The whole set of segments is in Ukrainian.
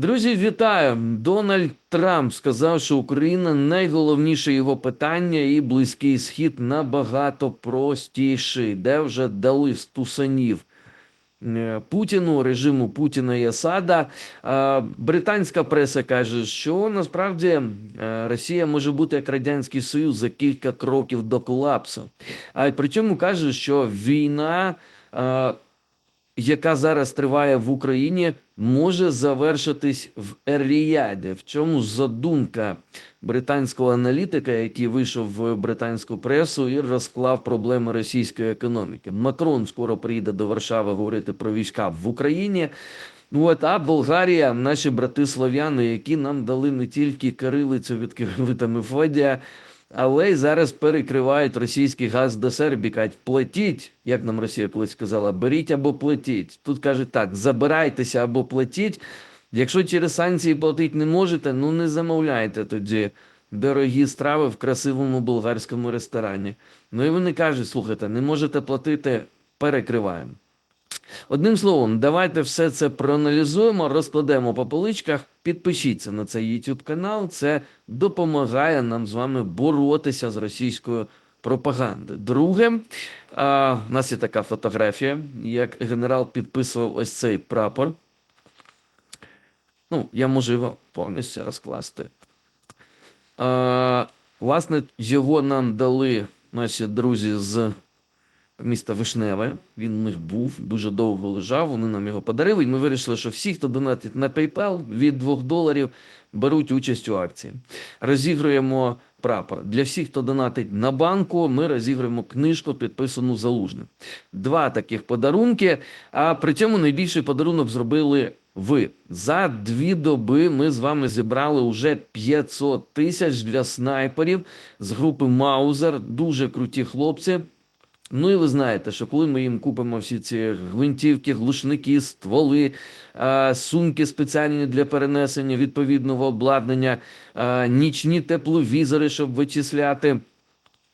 Друзі, вітаю! Дональд Трамп сказав, що Україна найголовніше його питання, і близький схід набагато простіший, де вже дали стусанів е, Путіну, режиму Путіна і Асада. Британська преса каже, що насправді е, Росія може бути як Радянський Союз за кілька кроків до колапсу. А при цьому каже, що війна. Яка зараз триває в Україні, може завершитись в Ер-Ріяді. В чому задумка британського аналітика, який вийшов в британську пресу і розклав проблеми російської економіки. Макрон скоро приїде до Варшави говорити про війська в Україні. Ну, от, а Болгарія, наші брати слов'яни, які нам дали не тільки кирилицю від кирилита Мефодія, але й зараз перекривають російський газ до Сербії. Кажуть, платіть, як нам Росія колись сказала, беріть або платіть. Тут кажуть так: забирайтеся або платіть. Якщо через санкції платити не можете, ну не замовляйте тоді дорогі страви в красивому болгарському ресторані. Ну і вони кажуть: слухайте, не можете платити, перекриваємо. Одним словом, давайте все це проаналізуємо, розкладемо по поличках. Підпишіться на цей YouTube канал. Це допомагає нам з вами боротися з російською пропагандою. Друге, а, у нас є така фотографія, як генерал підписував ось цей прапор. Ну, я можу його повністю розкласти. А, власне, його нам дали наші друзі з міста Вишневе. Він у них був, дуже довго лежав. Вони нам його подарили. І ми вирішили, що всі, хто донатить на PayPal від 2 доларів, беруть участь у акції. Розігруємо прапор. Для всіх, хто донатить на банку, ми розігруємо книжку, підписану залужним. Два таких подарунки. А при цьому найбільший подарунок зробили. Ви за дві доби ми з вами зібрали вже 500 тисяч для снайперів з групи Маузер. Дуже круті хлопці. Ну і ви знаєте, що коли ми їм купимо всі ці гвинтівки, глушники, стволи, сумки спеціальні для перенесення відповідного обладнання, нічні тепловізори, щоб вичисляти.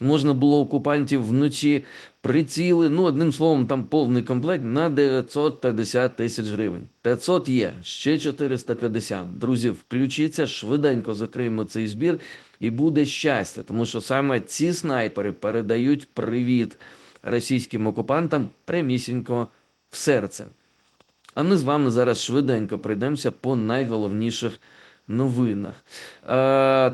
Можна було окупантів вночі приціли. Ну, одним словом, там повний комплект на 950 тисяч гривень. 500 є, ще 450. Друзі, включіться, швиденько закриємо цей збір і буде щастя, тому що саме ці снайпери передають привіт російським окупантам прямісінько в серце. А ми з вами зараз швиденько пройдемося по найголовніших новинах. Е,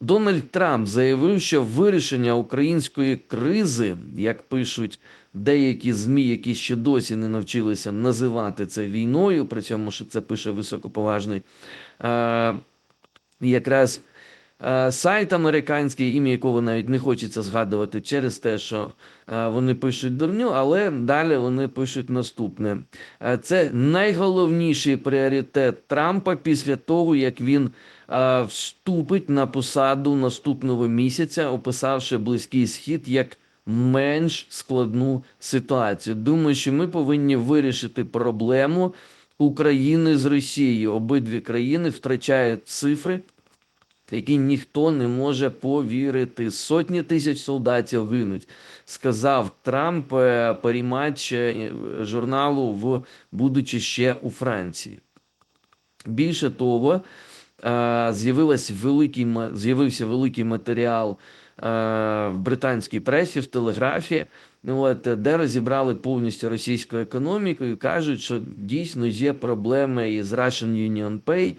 Дональд Трамп заявив, що вирішення української кризи, як пишуть деякі ЗМІ, які ще досі не навчилися називати це війною, при цьому що це пише високоповажний, е, якраз сайт американський, ім'я якого навіть не хочеться згадувати через те, що е, вони пишуть дурню, але далі вони пишуть наступне. Е, Це найголовніший пріоритет Трампа після того, як він е, вступить на посаду наступного місяця, описавши близький схід як менш складну ситуацію. Думаю, що ми повинні вирішити проблему України з Росією. Обидві країни втрачають цифри які ніхто не може повірити. Сотні тисяч солдатів гинуть, сказав Трамп е, переймач е, журналу, в будучи ще у Франції. Більше того, е, великий з'явився великий матеріал в британській пресі, в телеграфі, от, е, де розібрали повністю російську економіку і кажуть, що дійсно є проблеми із Russian Union Pay,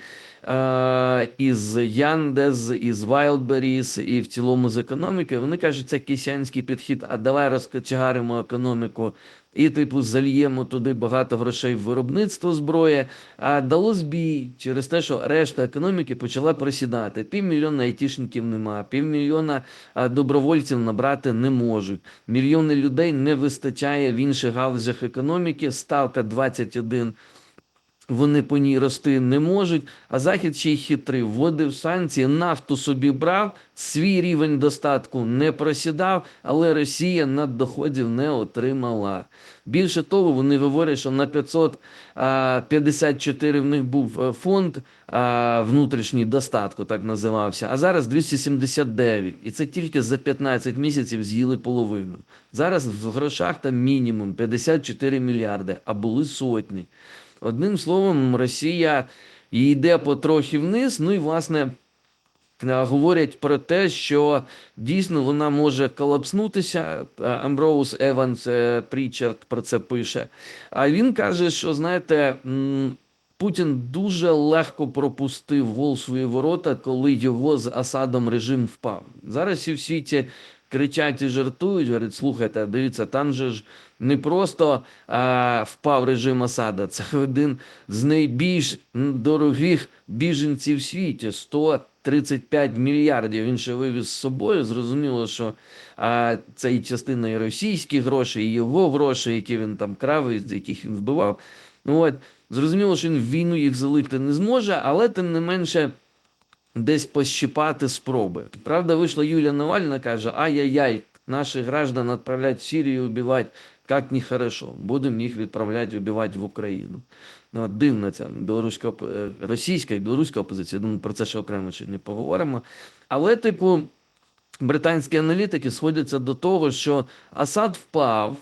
е, із Яндез, із Wildberries і в цілому з економіки. Вони кажуть, це кисянський підхід, а давай розкочегаримо економіку і, типу, зальємо туди багато грошей в виробництво зброї. А дало збій через те, що решта економіки почала просідати. Півмільйона айтішників нема, півмільйона добровольців набрати не можуть. Мільйони людей не вистачає в інших галузях економіки. Ставка 21 вони по ній рости не можуть, а Захід ще й хитрий, вводив санкції, нафту собі брав, свій рівень достатку не просідав, але Росія наддоходів не отримала. Більше того, вони говорять, що на 554 в них був е, фонд внутрішній достатку, так називався, а зараз 279. І це тільки за 15 місяців з'їли половину. Зараз в грошах там мінімум 54 мільярди, а були сотні. Одним словом, Росія йде потрохи вниз. Ну і власне. е, Говорять про те, що дійсно вона може колапснутися. Е, Амброуз Еванс е, Прічард про це пише. А він каже, що знаєте, Путін дуже легко пропустив гол свої ворота, коли його з Асадом режим впав. Зараз всі в світі кричать і жартують, говорять, слухайте, дивіться, там же ж не просто а, впав режим Асада, це один з найбільш дорогих біженців в світі. 135 мільярдів він ще вивіз з собою. Зрозуміло, що а, це і частина і російських грошей, і його гроші, які він там крав, і з яких він вбивав. Ну от зрозуміло, що він в війну їх залити не зможе, але тим не менше десь пощипати спроби. Правда, вийшла Юлія Навальна, каже: ай-яй-яй, наших граждан відправлять в Сирію убивати, як нехорошо. Будемо їх відправляти вбивати в Україну. Ну, дивна ця білоруська е, російська і білоруська опозиція. Думаю, про це ще окремо ще не поговоримо. Але, типу, британські аналітики сходяться до того, що Асад впав.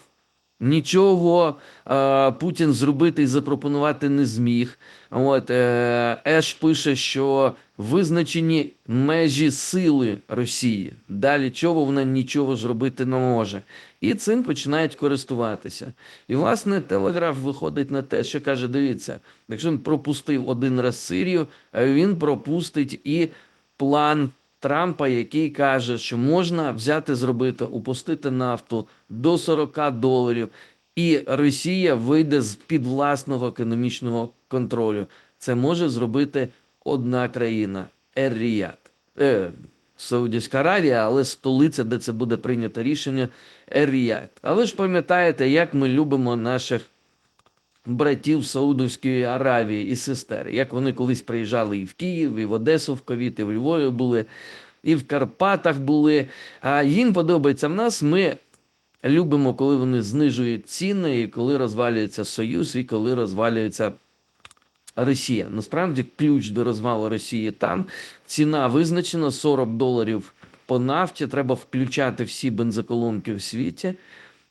Нічого е, Путін зробити і запропонувати не зміг. От, е, Еш пише, що визначені межі сили Росії. Далі чого вона нічого зробити не може. І цим починають користуватися. І, власне, телеграф виходить на те, що каже: дивіться, якщо він пропустив один раз Сирію, е, він пропустить і план Трампа, який каже, що можна взяти, зробити, упустити нафту до 40 доларів, і Росія вийде з під власного економічного контролю. Це може зробити одна країна Ер-Ріяд. Е, Саудівська Аравія, але столиця, де це буде прийнято рішення, Ер-Ріяд. Але ж пам'ятаєте, як ми любимо наших братів Саудовської Аравії і сестер, як вони колись приїжджали і в Київ, і в Одесу в ковід, і в Львові були, і в Карпатах були. А їм подобається в нас. Ми любимо, коли вони знижують ціни, і коли розвалюється Союз, і коли розвалюється Росія. Насправді ключ до розвалу Росії там. Ціна визначена 40 доларів по нафті. Треба включати всі бензоколонки в світі.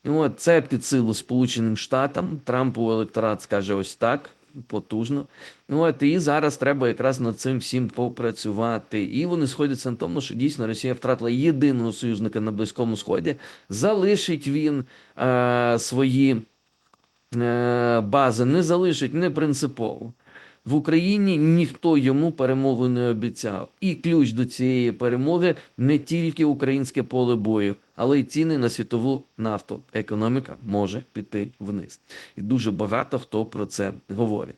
І От, це під силу Сполученим Штатам. Трампу електорат скаже ось так. Потужно. Ну, от, і зараз треба якраз над цим всім попрацювати. І вони сходяться на тому, що дійсно Росія втратила єдиного союзника на Близькому Сході. Залишить він е, свої е, бази, не залишить не принципово. В Україні ніхто йому перемоги не обіцяв. І ключ до цієї перемоги не тільки українське поле бою, але й ціни на світову нафту. Економіка може піти вниз. І дуже багато хто про це говорить.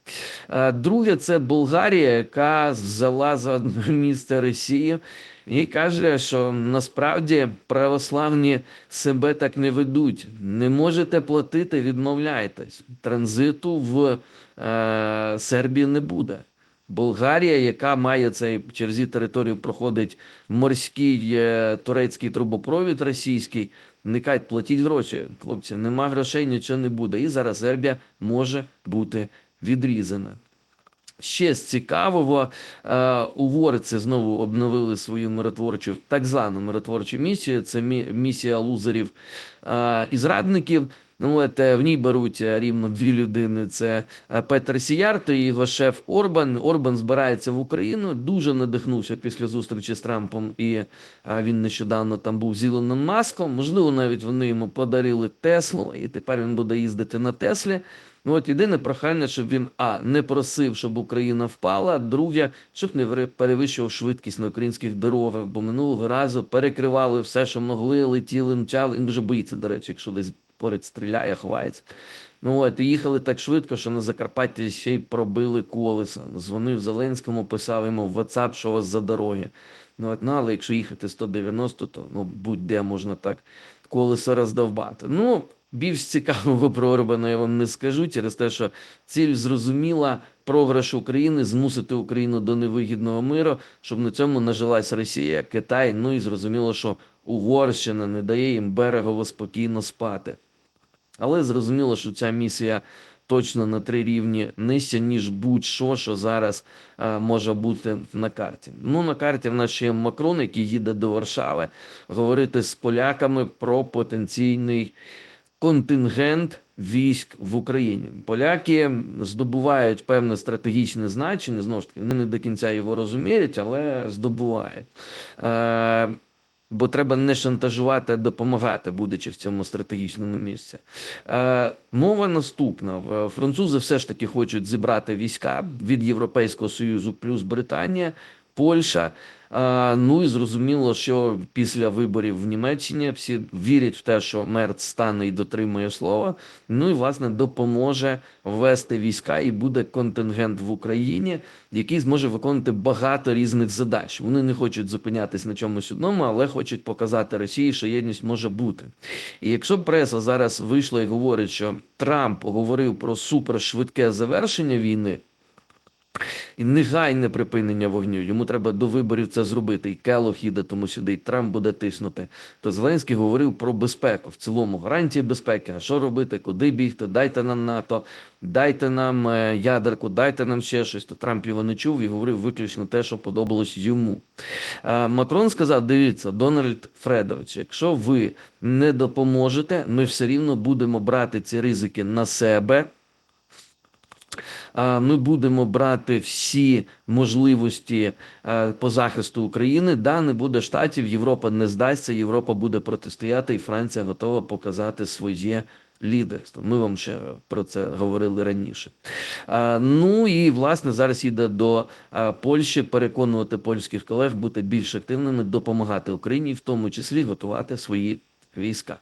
Е, Друге, це Болгарія, яка взяла за місце Росію. І каже, що насправді православні себе так не ведуть. Не можете платити, відмовляйтесь. Транзиту в е, Сербії не буде. Болгарія, яка має цей через її територію проходить морський е, турецький трубопровід російський. Нехай платіть гроші, хлопці. Нема грошей, нічого не буде. І зараз Сербія може бути відрізана. Ще з цікавого, е, угорці знову обновили свою миротворчу, так звану миротворчу місію. Це мі- місія лузерів е, і зрадників. Ну, от, е, в ній беруть е, рівно дві людини. Це е, Петр Сіярто і його шеф Орбан. Орбан збирається в Україну. Дуже надихнувся після зустрічі з Трампом, і він нещодавно там був з Ілоном Маском. Можливо, навіть вони йому подарили Теслу, і тепер він буде їздити на Теслі. Ну, от єдине прохання, щоб він а не просив, щоб Україна впала. Друге, щоб не перевищував швидкість на українських дорогах, бо минулого разу перекривали все, що могли, летіли, мчали. Він дуже боїться, до речі, якщо десь поряд стріляє, ховається. Ну от і їхали так швидко, що на Закарпатті ще й пробили колеса. Дзвонив Зеленському, писав йому в WhatsApp, що у вас за дороги. Ну, от, ну але якщо їхати 190, то ну, будь-де можна так колесо роздовбати. Ну, більш цікавого про Орбана я вам не скажу, через те, що ціль зрозуміла програш України, змусити Україну до невигідного миру, щоб на цьому нажилась Росія, Китай. Ну і зрозуміло, що Угорщина не дає їм берегово спокійно спати. Але зрозуміло, що ця місія точно на три рівні нижче, ніж будь-що, що зараз е, може бути на карті. Ну, на карті в нас ще є Макрон, який їде до Варшави, говорити з поляками про потенційний контингент військ в Україні. Поляки здобувають певне стратегічне значення. Знову ж таки, вони не до кінця його розуміють, але здобувають. Е, Бо треба не шантажувати, а допомагати, будучи в цьому стратегічному місці. Е, мова наступна: В- французи все ж таки хочуть зібрати війська від Європейського Союзу плюс Британія, Польща. Ну і зрозуміло, що після виборів в Німеччині всі вірять в те, що Мерц стане і дотримує слова. Ну і власне допоможе ввести війська, і буде контингент в Україні, який зможе виконувати багато різних задач. Вони не хочуть зупинятись на чомусь одному, але хочуть показати Росії, що єдність може бути. І якщо преса зараз вийшла і говорить, що Трамп говорив про супершвидке завершення війни. І негайне припинення вогню. Йому треба до виборів це зробити. І Келох їде тому сюди, і Трамп буде тиснути. То Зеленський говорив про безпеку. В цілому гарантії безпеки. А що робити? Куди бігти? Дайте нам НАТО, дайте нам е, ядерку, дайте нам ще щось. То Трамп його не чув і говорив виключно те, що подобалось йому. Е, Макрон сказав: дивіться, Дональд Фредович, якщо ви не допоможете, ми все рівно будемо брати ці ризики на себе. Ми будемо брати всі можливості е, по захисту України. Да, не буде штатів, Європа не здасться, Європа буде протистояти, і Франція готова показати своє лідерство. Ми вам ще про це говорили раніше. Ну і власне зараз йде до Польщі переконувати польських колег бути більш активними, допомагати Україні, в тому числі готувати свої війська.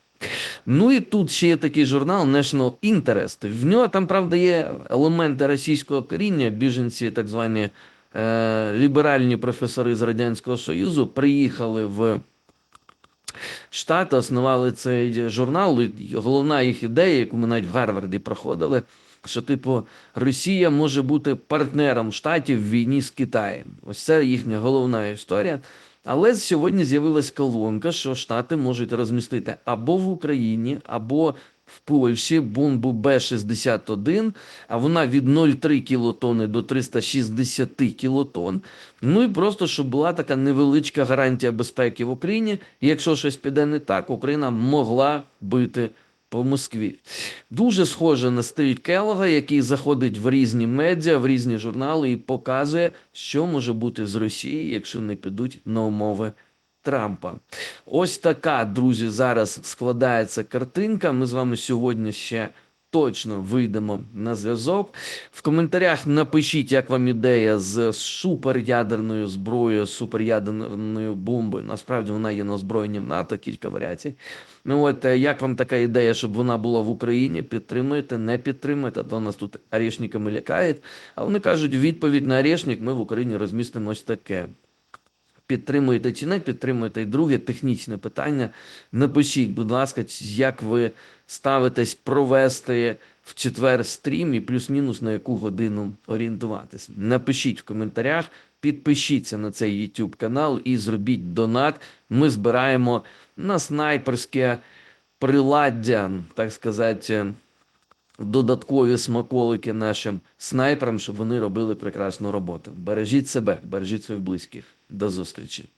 Ну і тут ще є такий журнал National Interest. В нього там, правда, є елементи російського коріння, біженці, так звані е, ліберальні професори з Радянського Союзу, приїхали в Штати, основали цей журнал. І головна їх ідея, яку ми навіть в Гарварді проходили, що, типу, Росія може бути партнером штатів в війні з Китаєм. Ось це їхня головна історія. Але сьогодні з'явилась колонка, що Штати можуть розмістити або в Україні, або в Польщі бомбу Б-61, а вона від 0,3 кілотони до 360 кілотон. Ну і просто, щоб була така невеличка гарантія безпеки в Україні. Якщо щось піде не так, Україна могла бити по Москві. Дуже схоже на стиль Келлога, який заходить в різні медіа, в різні журнали і показує, що може бути з Росії, якщо не підуть на умови Трампа. Ось така, друзі, зараз складається картинка. Ми з вами сьогодні ще точно вийдемо на зв'язок. В коментарях напишіть, як вам ідея з суперядерною зброєю, суперядерною бомбою. Насправді вона є на озброєнні в НАТО, кілька варіацій. Ну от е, як вам така ідея, щоб вона була в Україні? Підтримуєте, не підтримуєте, то нас тут орешниками лякають. А вони кажуть, відповідь на орешник ми в Україні розмістимо ось таке. Підтримуєте чи не підтримуєте? І друге технічне питання. Напишіть, будь ласка, як ви ставитесь провести в четвер стрім і плюс-мінус на яку годину орієнтуватись. Напишіть в коментарях, підпишіться на цей YouTube канал і зробіть донат. Ми збираємо на снайперське приладдя, так сказати, додаткові смаколики нашим снайперам, щоб вони робили прекрасну роботу. Бережіть себе, бережіть своїх близьких. До зустрічі.